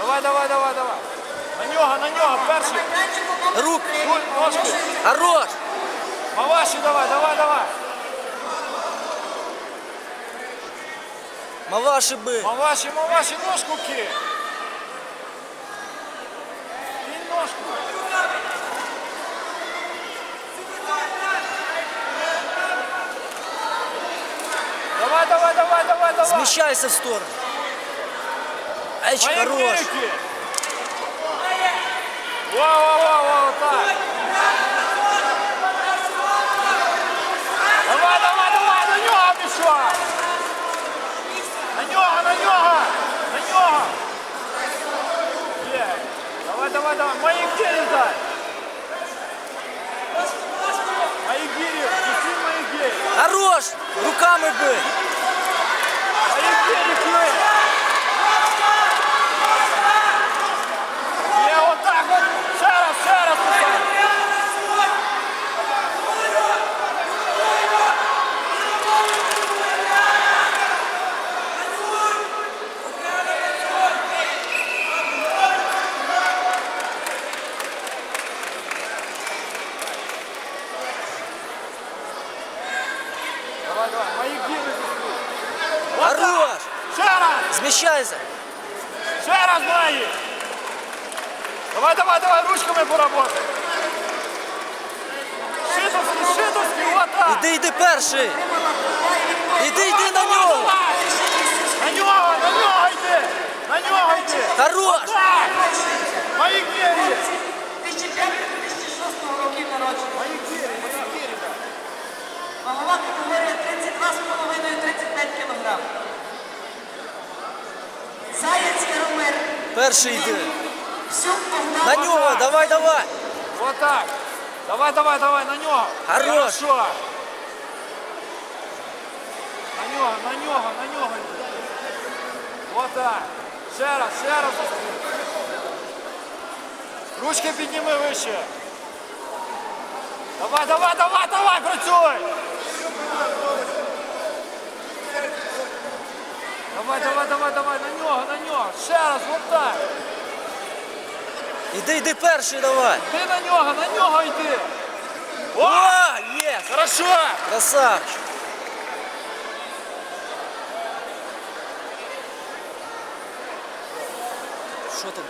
Давай, давай, давай, давай. На нього, на нього, перший. Рук. Руль, ножки. Хорош. Маваші давай, давай, давай. Маваші би. Маваші, маваші, ножку ки. І ножку. Давай, давай, давай, давай, давай. Смещайся в сторону. Эч, Мои хорош. кирики. Вау, вау, вау, вау, так. Давай, давай, давай, на нього пішла. На нього, на нього, на нього. Є. Давай, давай, давай, мої гірі дай. Мої гірі, дійси мої гірі. Хорош. Руками би. Хорош. Ще раз. Зміщайся. Ще раз мої. Давай, давай, давай, ручками поработай. Шитовський, шитовський, вот так. Іди, йди перший. Іди, йди на нього. На нього, на нього йди. На нього йди. Хорош. Мої гірі. 2005-2006 років народження. Мої гірі, мої гірі. Вагова категорія 32,5-35 Перший Богдан. На нього, давай, давай. Вот так. Давай, давай, давай, на нього. Хорош. Хорошо. На нього, на нього, на нього. Вот так. Ще раз, ще раз. Ручки підніми вище. Давай, давай, давай, давай, працюй. Давай, давай, давай, давай, на нього, на нього. Ще раз, вот так. Іди, йди перший, давай. Ти на нього, на нього йди. О, є. Хорошо. Красавчик. Що там?